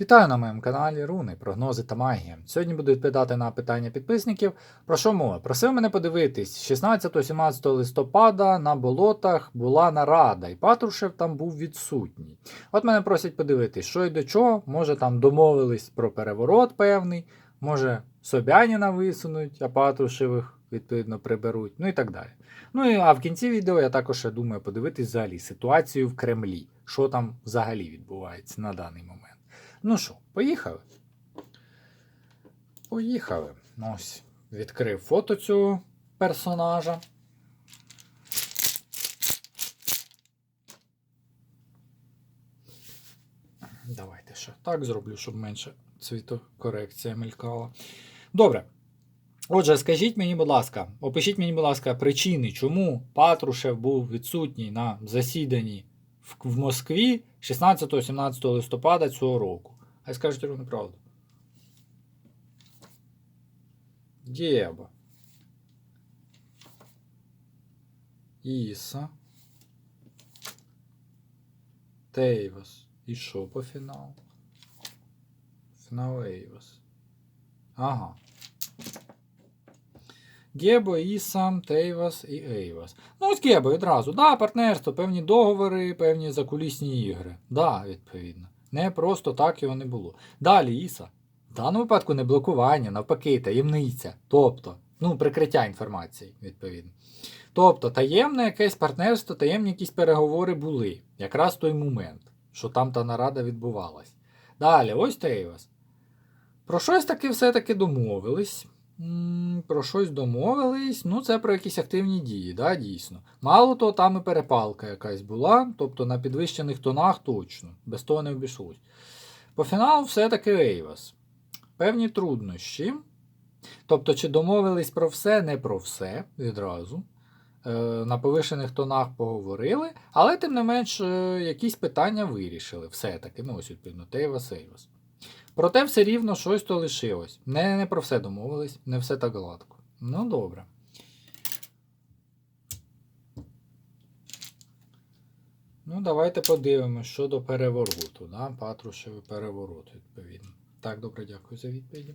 Вітаю на моєму каналі Руни, прогнози та магія. Сьогодні буду відповідати на питання підписників. Про що мова? Просив мене подивитись, 16-17 листопада на болотах була нарада, і Патрушев там був відсутній. От мене просять подивитись, що і до чого. Може там домовились про переворот певний, може Собяніна висунуть, а Патрушевих відповідно приберуть, ну і так далі. Ну і а в кінці відео я також думаю подивитись взагалі ситуацію в Кремлі, що там взагалі відбувається на даний момент. Ну що, поїхали? Поїхали. Ось, відкрив фото цього персонажа. Давайте ще так зроблю, щоб менше цвітокорекція мелькала. Добре. Отже, скажіть мені, будь ласка, опишіть мені, будь ласка, причини, чому Патрушев був відсутній на засіданні в, Москві 16-17 листопада цього року. Хай скажуть рівну правду. Геба. Іса. Тейвас. І що по фіналу? Фінал Ейвас. Ага. Гебо, Ісам, Тейвас і Ейвас. Ну, ось Гебо відразу. Да, партнерство, певні договори, певні закулісні ігри. Да, відповідно. Не просто так його не було. Далі, Іса. В даному випадку не блокування, навпаки, таємниця. Тобто, ну, прикриття інформації, відповідно. Тобто, таємне якесь партнерство, таємні якісь переговори були. Якраз в той момент, що там та нарада відбувалась. Далі, ось Тейвас. Про щось таки все-таки домовились. Про щось домовились. Ну, це про якісь активні дії, да, дійсно. Мало того, там і перепалка якась була, тобто на підвищених тонах точно. Без того не обійшлось. По фіналу все-таки Ейвас. Певні труднощі. Тобто, чи домовились про все, не про все відразу. Е, на повишених тонах поговорили, але тим не менш е, якісь питання вирішили. Все-таки, ну ось відповідно, Тейвас, Ейвас. Проте все рівно щось то лишилось. Не, не про все домовились, не все так гладко. Ну, добре. Ну, давайте подивимось щодо перевороту. Да? Патрушевий переворот, відповідно. Так, добре, дякую за відповіді.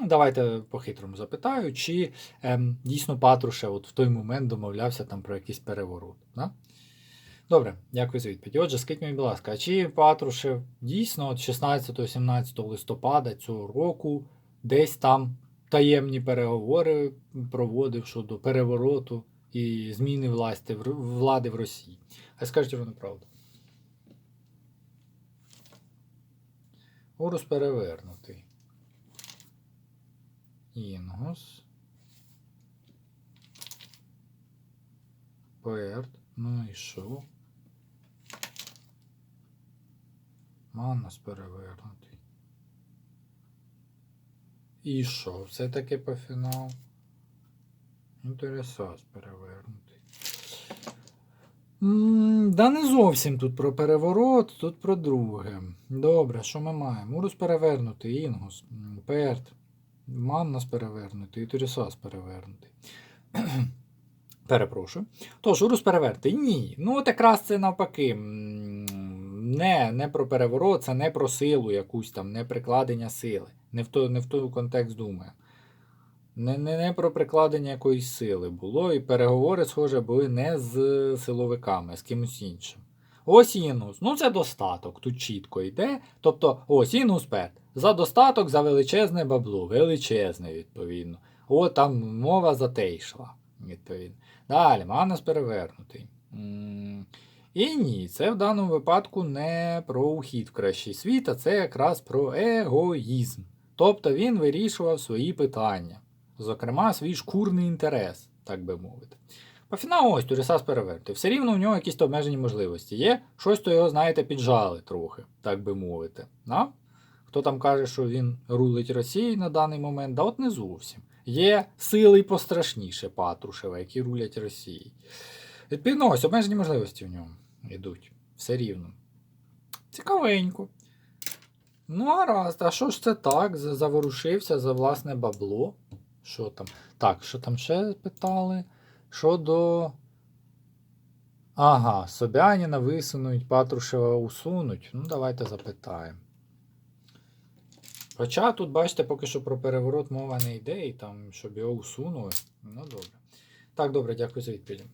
Ну, Давайте по-хитрому запитаю, чи ем, дійсно Патрушев от в той момент домовлявся там про якийсь переворот. Да? Добре, дякую за відповідь. Отже, скажіть мені, будь ласка, чи Патрушев дійсно 16-17 листопада цього року десь там таємні переговори проводив щодо перевороту і зміни власти, влади в Росії? А скажіть ровно правду. Урус перевернутий. Інгус. Перт. Ну і що? Маннас перевернутий. І що? Все-таки по фіналу? Інтересас перевернутий. Да не зовсім тут про переворот, тут про друге. Добре, що ми маємо? Урус перевернутий, Інгус, Перт, Маннас перевернутий, Інтересас перевернутий. Перепрошую. Тож, Урус переверти. Ні. Ну, от якраз це навпаки. Не, не про переворот, це не про силу якусь там, не прикладення сили. Не в той, не в той контекст думаю. Не, не, не про прикладення якоїсь сили було, і переговори, схоже, були не з силовиками, а з кимось іншим. Ось інус. Ну, це достаток. Тут чітко йде. Тобто, ось інус пет. За достаток, за величезне бабло. Величезне, відповідно. О, там мова за те йшла. Відповідно. Далі, Манас перевернутий. І ні, це в даному випадку не про ухід в кращий світ, а це якраз про егоїзм. Тобто він вирішував свої питання, зокрема, свій шкурний інтерес, так би мовити. По фіналу ось Турісас перевернутий. Все рівно у нього якісь обмежені можливості є. Щось то його, знаєте, піджали трохи, так би мовити. Да? Хто там каже, що він рулить Росією на даний момент, да от не зовсім. Є сили пострашніше Патрушева, які рулять Росією. Відповідно, ось обмежені можливості в ньому йдуть. Все рівно. Цікавенько. Ну, гаразд, а що ж це так? Заворушився за власне бабло. Що там? Так, що там ще питали? Щодо Ага, Собяніна висунуть, Патрушева усунуть. Ну, давайте запитаємо. Хоча тут, бачите, поки що про переворот мова не йде, і там, щоб його усунули. Ну, добре. Так, добре, дякую за відповідь.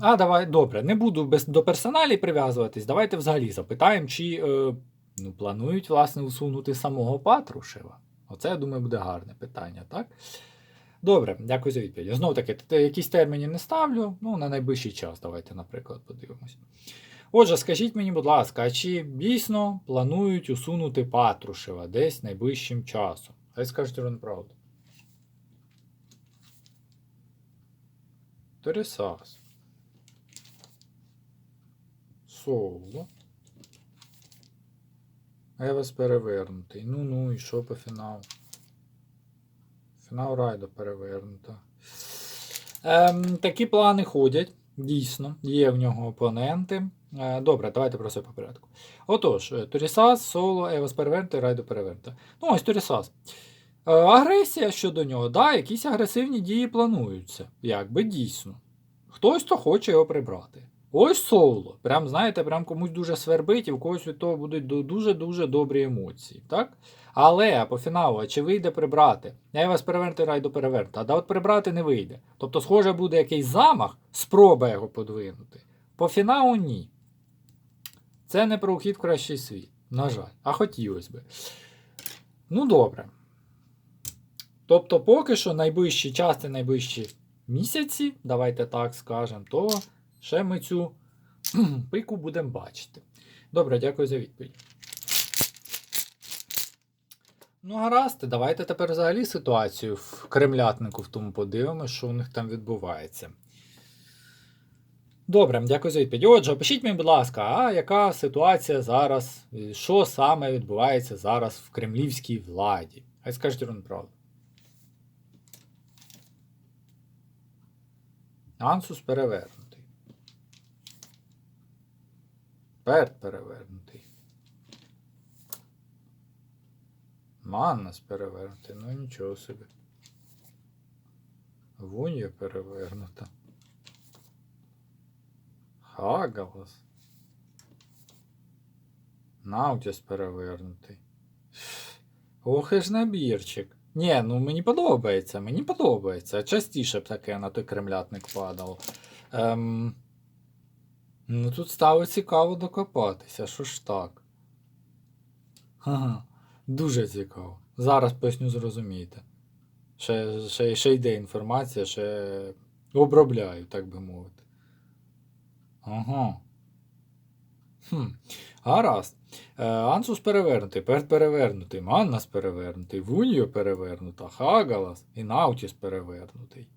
А, давай, добре, не буду без, до персоналій прив'язуватись. Давайте взагалі запитаємо, чи е, ну, планують, власне, усунути самого Патрушева. Оце, я думаю, буде гарне питання, так? Добре, дякую за відповідь. Знову таки, якісь терміни не ставлю. Ну, на найближчий час, давайте, наприклад, подивимось. Отже, скажіть мені, будь ласка, а чи дійсно планують усунути Патрушева десь найближчим часом? Хай скажете вам правду. Тересас. Соло. Евес перевернутий. Ну ну і що по фіналу? Фінал райду перевернуто. Ем, такі плани ходять. Дійсно, є в нього опоненти. Е, добре, давайте про все по порядку. Отож, е, Торісас, Соло, Евес перевернути, Райдо перевернути. Ну, ось Торісас. Е, агресія щодо нього, да, якісь агресивні дії плануються. Якби дійсно. Хтось то хоче його прибрати. Ось соло. Прям, знаєте, прям комусь дуже свербить, і в когось від того будуть дуже-дуже добрі емоції. Так? Але по фіналу, а чи вийде прибрати? Я вас перевернути райду перевернути, а от прибрати не вийде. Тобто, схоже, буде якийсь замах, спроба його подвинути. По фіналу ні. Це не про ухід в кращий світ. На жаль. А хотілося би. Ну, добре. Тобто, поки що найближчі часи, найближчі місяці, давайте так скажемо, то ще ми цю пику будемо бачити. Добре, дякую за відповідь. Ну, гаразд, давайте тепер взагалі ситуацію в кремлятнику в тому подивимося, що у них там відбувається. Добре, дякую за відповідь. Отже, опишіть мені, будь ласка, а яка ситуація зараз, що саме відбувається зараз в кремлівській владі? Хай скажіть вам правду. Ансус перевернутий. Перт перевернутий. Маннас перевернутий, ну нічого собі. Вунья перевернута. Хагалас. Наутіс перевернутий. Ох і ж набірчик. Ні, ну мені подобається, мені подобається. Частіше б таке на той кремлятник падало. Ем... Ну тут стало цікаво докопатися, що ж так. Ага, дуже цікаво. Зараз поясню, зрозумієте. Ще, ще, ще йде інформація, ще обробляю, так би мовити. Ага. Хм. Гаразд. Е, Ансус перевернутий, Перт перевернутий, Маннас перевернутий, Вуньо перевернута, Хагалас і Наутіс перевернутий.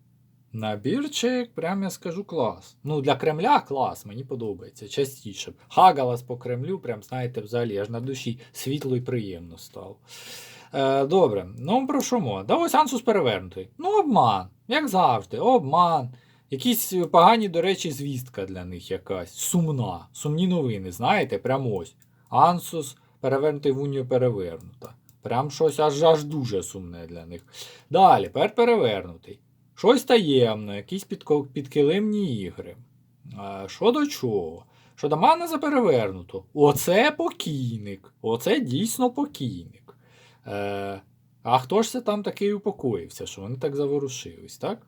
Набірчик, прям я скажу, клас. Ну, для Кремля клас, мені подобається. Частіше. Хагалас по Кремлю, прям, знаєте, взагалі, аж на душі світло і приємно стало. Е, добре, ну про що мова? Да ось Ансус перевернутий. Ну, обман, як завжди, обман. Якісь погані, до речі, звістка для них якась. Сумна. Сумні новини, знаєте, прям ось. Ансус перевернутий в унію перевернута. Прям щось аж аж дуже сумне для них. Далі, пер перевернутий. Щось таємне, якісь підкилимні ігри. Що до чого? Що до мене за перевернуто? Оце покійник. Оце дійсно покійник. Е, а хто ж це там такий упокоївся, що вони так заворушились, так?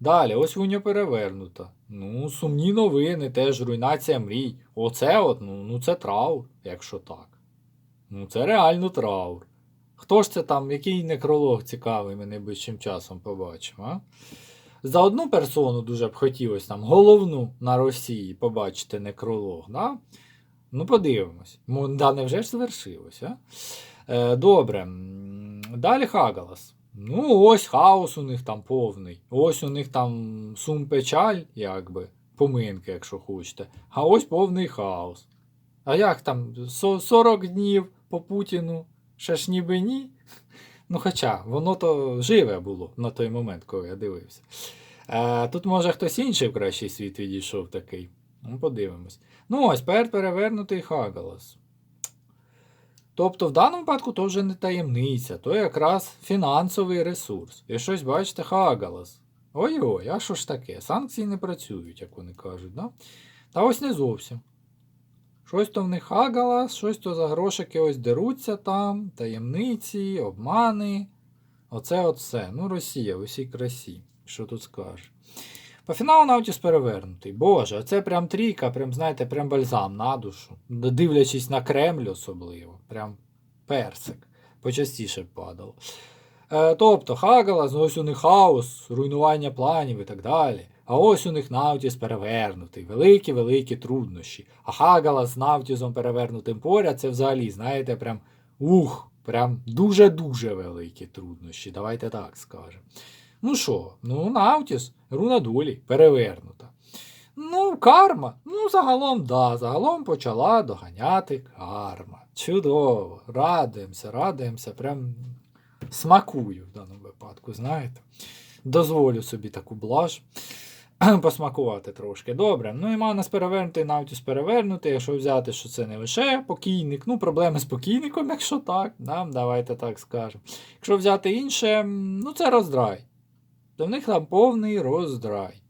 Далі, ось вуня перевернута. Ну, сумні новини, теж руйнація мрій. Оце от, ну, ну це траур, якщо так. Ну, це реально траур. Хто ж це там, який некролог цікавий, ми найближчим часом побачимо, а? За одну персону дуже б хотілося там головну на Росії побачити некролог, да? Ну, подивимось. Мо- Да, невже ж звершилось, а? Е, добре. Далі Хагалас. Ну, ось хаос у них там повний. Ось у них там сум печаль, якби, поминки, якщо хочете. А ось повний хаос. А як там? 40 днів по Путіну? Ще ж ніби ні. Ну, хоча, воно то живе було на той момент, коли я дивився. Е, тут, може, хтось інший в кращий світ відійшов такий. Ну, подивимось. Ну, ось пер перевернутий Хагалас. Тобто, в даному випадку то вже не таємниця, то якраз фінансовий ресурс. І щось, бачите, Хагалас. Ой-ой, а що ж таке? Санкції не працюють, як вони кажуть, да? Та ось не зовсім. Щось то в них агала, щось то за грошики ось деруться там, таємниці, обмани. Оце от все. Ну, Росія в усій красі. Що тут скажеш? По фіналу Наутіс перевернутий. Боже, оце прям трійка, прям, знаєте, прям бальзам на душу. Дивлячись на Кремль особливо. Прям персик. Почастіше б падало. Е, тобто, Хагалас, ну ось у них хаос, руйнування планів і так далі. А ось у них Наутіс перевернутий, великі-великі труднощі. А Хагалас з Наутісом перевернутим поряд, це взагалі, знаєте, прям ух, прям дуже-дуже великі труднощі. Давайте так скажемо. Ну що, ну Наутіс, руна долі, перевернута. Ну, карма. Ну, загалом, да, загалом почала доганяти карма. Чудово. Радуємося, радуємося, прям смакую в даному випадку, знаєте. Дозволю собі таку блаж посмакувати трошки. Добре. Ну і Манас перевернутий, Наутіс перевернутий. Якщо взяти, що це не лише покійник, ну, проблеми з покійником, якщо так, да, давайте так скажемо. Якщо взяти інше, ну це роздрай. То в них там повний роздрай.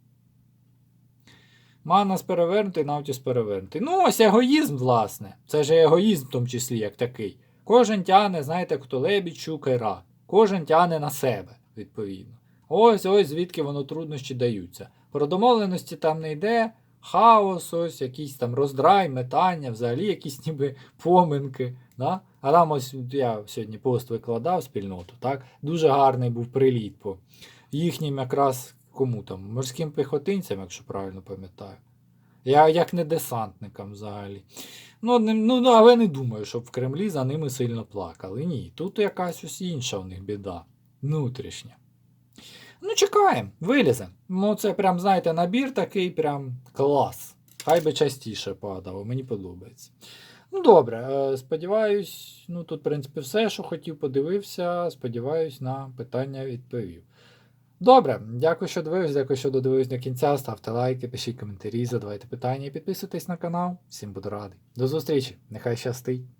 Манас перевернутий, Наутіс перевернутий. Ну, ось егоїзм, власне. Це ж егоїзм в тому числі, як такий. Кожен тяне, знаєте, хто лебідь, рак. Кожен тяне на себе, відповідно. Ось ось звідки воно труднощі даються. Про домовленості там не йде, хаос, ось якийсь там роздрай, метання, взагалі якісь ніби поминки. Да? А там ось я сьогодні пост викладав спільноту, так? Дуже гарний був приліт по їхнім якраз кому там, морським піхотинцям, якщо правильно пам'ятаю. Я як не десантникам взагалі. Ну, не, ну, ну, але не думаю, щоб в Кремлі за ними сильно плакали. Ні, тут якась ось інша у них біда. Внутрішня. Ну, чекаємо, виліземо. Ну, це прям, знаєте, набір такий прям клас. Хай би частіше падало, мені подобається. Ну, добре, е, сподіваюсь, ну тут, в принципі, все, що хотів, подивився. Сподіваюсь, на питання відповів. Добре, дякую, що дивились, дякую, що додивились до кінця. Ставте лайки, пишіть коментарі, задавайте питання і підписуйтесь на канал. Всім буду радий. До зустрічі, нехай щастить!